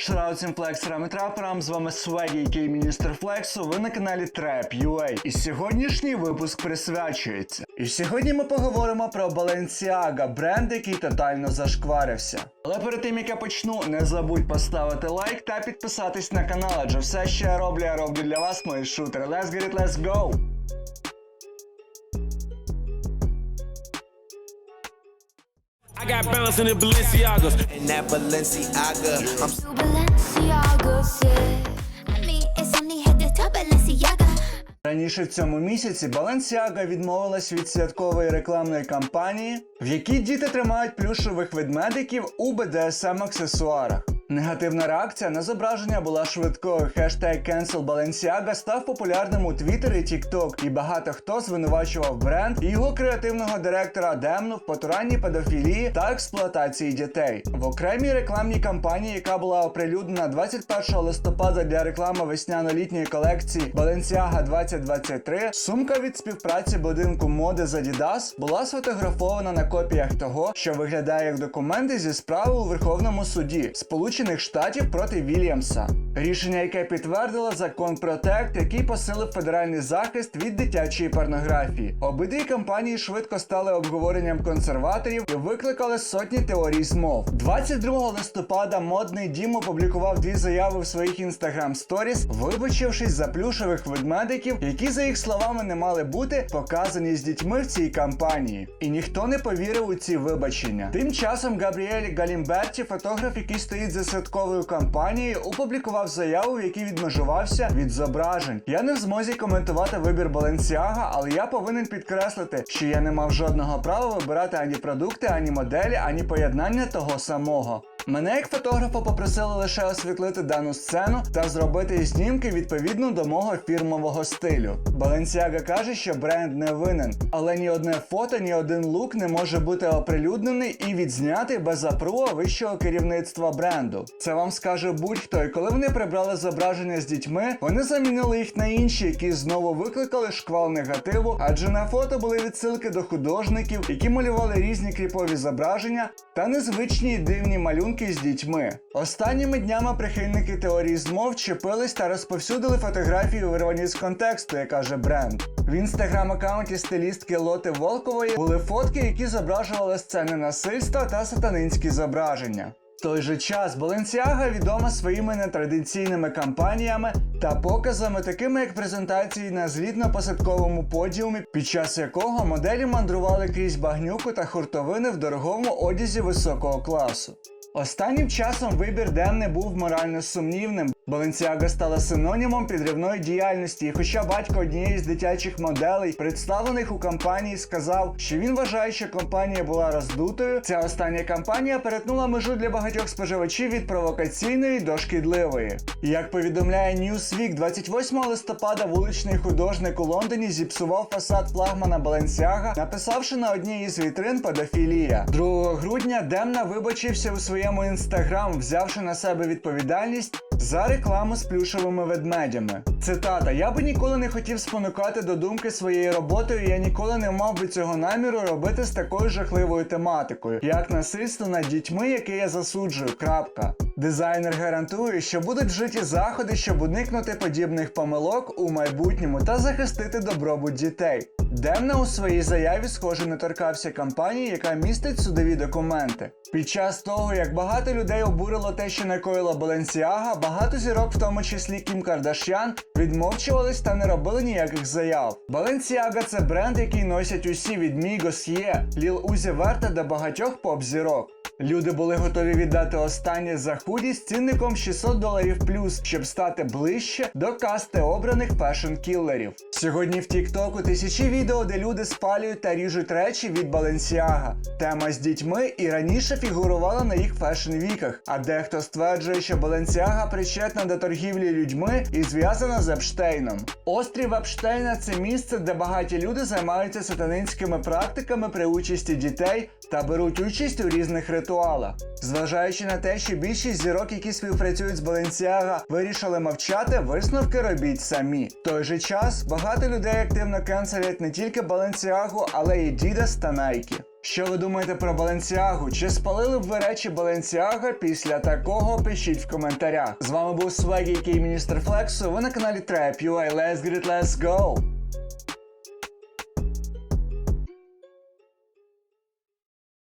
Шрау цим флексерам і траперам, з вами Свегі, який міністр флексу, ви на каналі Trap.ua. І сьогоднішній випуск присвячується. І сьогодні ми поговоримо про Balenciaga, бренд, який тотально зашкварився. Але перед тим як я почну, не забудь поставити лайк та підписатись на канал, адже все, що я роблю, я роблю для вас, мої шутери. Let's get it, let's go! Got bounce in the Balenciagas. in that Balenciaga. I'm so Balenciaga yeah. I mean, it's only headed to Balenciaga. Раніше в цьому місяці Balenciaga відмовилась від святкової рекламної кампанії, в якій діти тримають плюшових ведмедиків у BDSM аксесуарах. Негативна реакція на зображення була швидкою. Хештег Cancel Balenciaga став популярним у Twitter і TikTok, і багато хто звинувачував бренд і його креативного директора Демну в потуранні педофілії та експлуатації дітей. В окремій рекламній кампанії, яка була оприлюднена 21 листопада для реклами весняно-літньої колекції Balenciaga 2023, сумка від співпраці будинку моди з Adidas була сфотографована на копіях того, що виглядає як документи зі справи у Верховному суді Сполучених Штатів проти Вільямса. Рішення, яке підтвердило закон Протект, який посилив федеральний захист від дитячої порнографії. Обидві кампанії швидко стали обговоренням консерваторів і викликали сотні теорій змов. 22 листопада модний дім опублікував дві заяви в своїх інстаграм сторіс, вибачившись за плюшевих ведмедиків, які, за їх словами, не мали бути показані з дітьми в цій кампанії. І ніхто не повірив у ці вибачення. Тим часом Габріель Галімберті, фотограф, який стоїть за святковою кампанією, опублікував заяву, в якій відмежувався від зображень. Я не в змозі коментувати вибір Баленсіага, але я повинен підкреслити, що я не мав жодного права вибирати ані продукти, ані моделі, ані поєднання того самого. Мене як фотографа попросили лише освітлити дану сцену та зробити знімки відповідно до мого фірмового стилю. Balenciaga каже, що бренд не винен, але ні одне фото, ні один лук не може бути оприлюднений і відзнятий без апрува вищого керівництва бренду. Це вам скаже будь-хто. І коли вони прибрали зображення з дітьми, вони замінили їх на інші, які знову викликали шквал негативу, адже на фото були відсилки до художників, які малювали різні кріпові зображення та незвичні дивні малюнки з дітьми. Останніми днями прихильники теорії змов чепились та розповсюдили фотографії, вирвані з контексту, як каже бренд. В інстаграм-аккаунті стилістки Лоти Волкової були фотки, які зображували сцени насильства та сатанинські зображення. В той же час Balenciaga відома своїми нетрадиційними кампаніями та показами, такими як презентації на злітно-посадковому подіумі, під час якого моделі мандрували крізь багнюку та хуртовини в дорогому одязі високого класу. Останнім часом вибір Денни був морально сумнівним. Balenciaga стала синонімом підривної діяльності, і хоча батько однієї з дитячих моделей, представлених у кампанії, сказав, що він вважає, що компанія була роздутою, ця остання кампанія перетнула межу для багатьох споживачів від провокаційної до шкідливої. Як повідомляє Newsweek, 28 листопада вуличний художник у Лондоні зіпсував фасад флагмана Balenciaga, написавши на одній із вітрин педофілія. 2 грудня Демна вибачився у своєму інстаграм, взявши на себе відповідальність за рекламу з плюшевими ведмедями. Цитата: Я би ніколи не хотів спонукати до думки своєю роботою. Я ніколи не мав би цього наміру робити з такою жахливою тематикою, як насильство над дітьми, яке я засуджую. Крапка. Дизайнер гарантує, що будуть вжиті заходи, щоб уникнути подібних помилок у майбутньому та захистити добробут дітей. Демна у своїй заяві, схоже, не торкався кампанії, яка містить судові документи. Під час того, як багато людей обурило те, що накоїла Баленсіага, багато зірок, в тому числі Кім Кардашян, відмовчувались та не робили ніяких заяв. Баленсіага – це бренд, який носять усі від Мігос Є, Ліл Узі Верта до багатьох поп-зірок. Люди були готові віддати останнє за худі з цінником 600 доларів плюс, щоб стати ближче до касти обраних фешн-кілерів. Сьогодні в Тіктоку тисячі відео, де люди спалюють та ріжуть речі від Balenciaga. Тема з дітьми і раніше фігурувала на їх фешн-віках, а дехто стверджує, що Balenciaga причетна до торгівлі людьми і зв'язана з Епштейном. Острів Епштейна це місце, де багаті люди займаються сатанинськими практиками при участі дітей та беруть участь у різних ритуалах. Зважаючи на те, що більшість зірок, які співпрацюють з Balenciaga, вирішили мовчати, висновки робіть самі. В той же час багато людей активно кенселять не тільки Balenciaga, але й Adidas та Nike. Що ви думаєте про Баленсіагу? Чи спалили б ви речі Баленсіага після такого? Пишіть в коментарях. З вами був Свегі, який міністр Флексу. Ви на каналі Trap UA. Let's get it, let's go!